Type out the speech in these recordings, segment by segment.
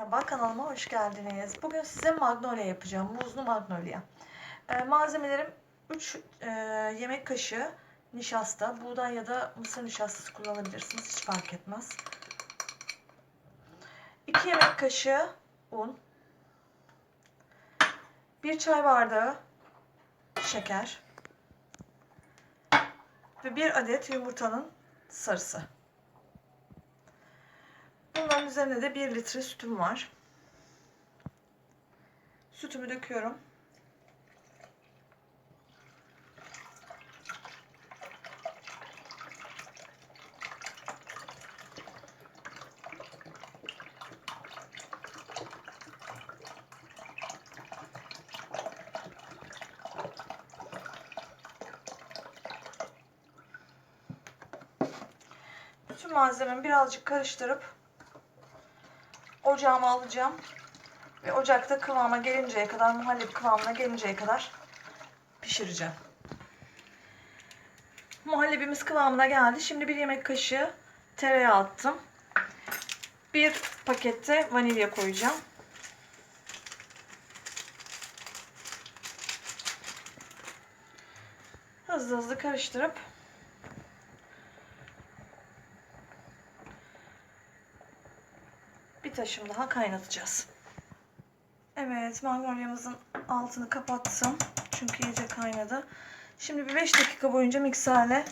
Merhaba kanalıma hoş geldiniz. Bugün size magnolia yapacağım. Muzlu magnolia. Ee, malzemelerim 3 yemek kaşığı nişasta. Buğday ya da mısır nişastası kullanabilirsiniz. Hiç fark etmez. 2 yemek kaşığı un. 1 çay bardağı şeker. Ve 1 adet yumurtanın sarısı. Üzerine de 1 litre sütüm var. Sütümü döküyorum. Bütün malzememi birazcık karıştırıp ocağıma alacağım. Ve ocakta kıvama gelinceye kadar, muhallebi kıvamına gelinceye kadar pişireceğim. Muhallebimiz kıvamına geldi. Şimdi bir yemek kaşığı tereyağı attım. Bir pakette vanilya koyacağım. Hızlı hızlı karıştırıp taşım daha kaynatacağız. Evet, magnolia'mızın altını kapattım. Çünkü iyice kaynadı. Şimdi bir 5 dakika boyunca mikserle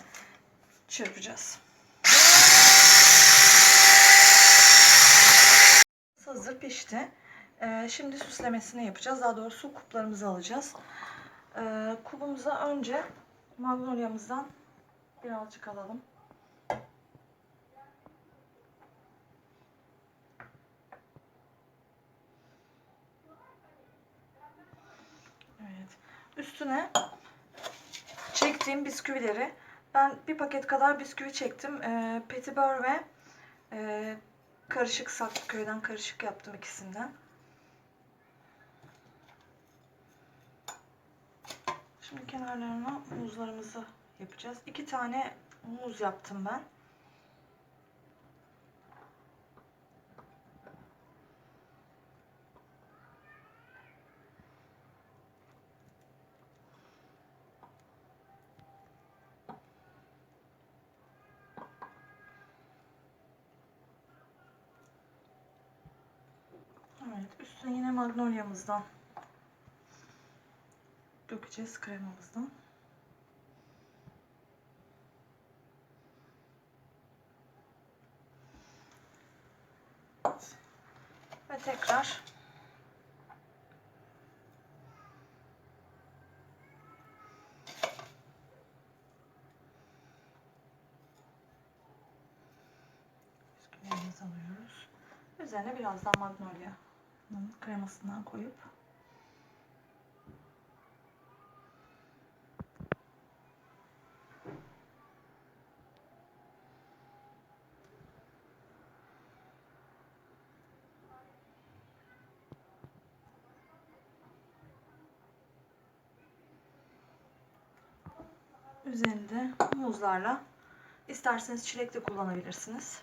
çırpacağız. Hazır pişti. Ee, şimdi süslemesini yapacağız. Daha doğrusu su kuplarımızı alacağız. Ee, kubumuza önce magnolia'mızdan birazcık alalım. Evet. Üstüne çektiğim bisküvileri ben bir paket kadar bisküvi çektim. E, petibör ve e, karışık Saklıköy'den karışık yaptım ikisinden. Şimdi kenarlarına muzlarımızı yapacağız. İki tane muz yaptım ben. Evet, üstüne yine magnolia'mızdan dökeceğiz kremamızdan. Ve tekrar alıyoruz. Üzerine biraz daha magnolia kremasından koyup üzerinde muzlarla isterseniz çilek de kullanabilirsiniz.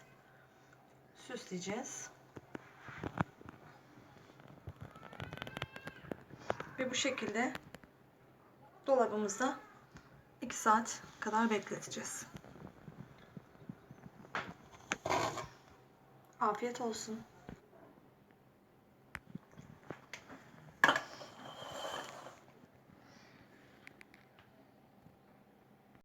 Süsleyeceğiz. Ve bu şekilde dolabımızda 2 saat kadar bekleteceğiz. Afiyet olsun.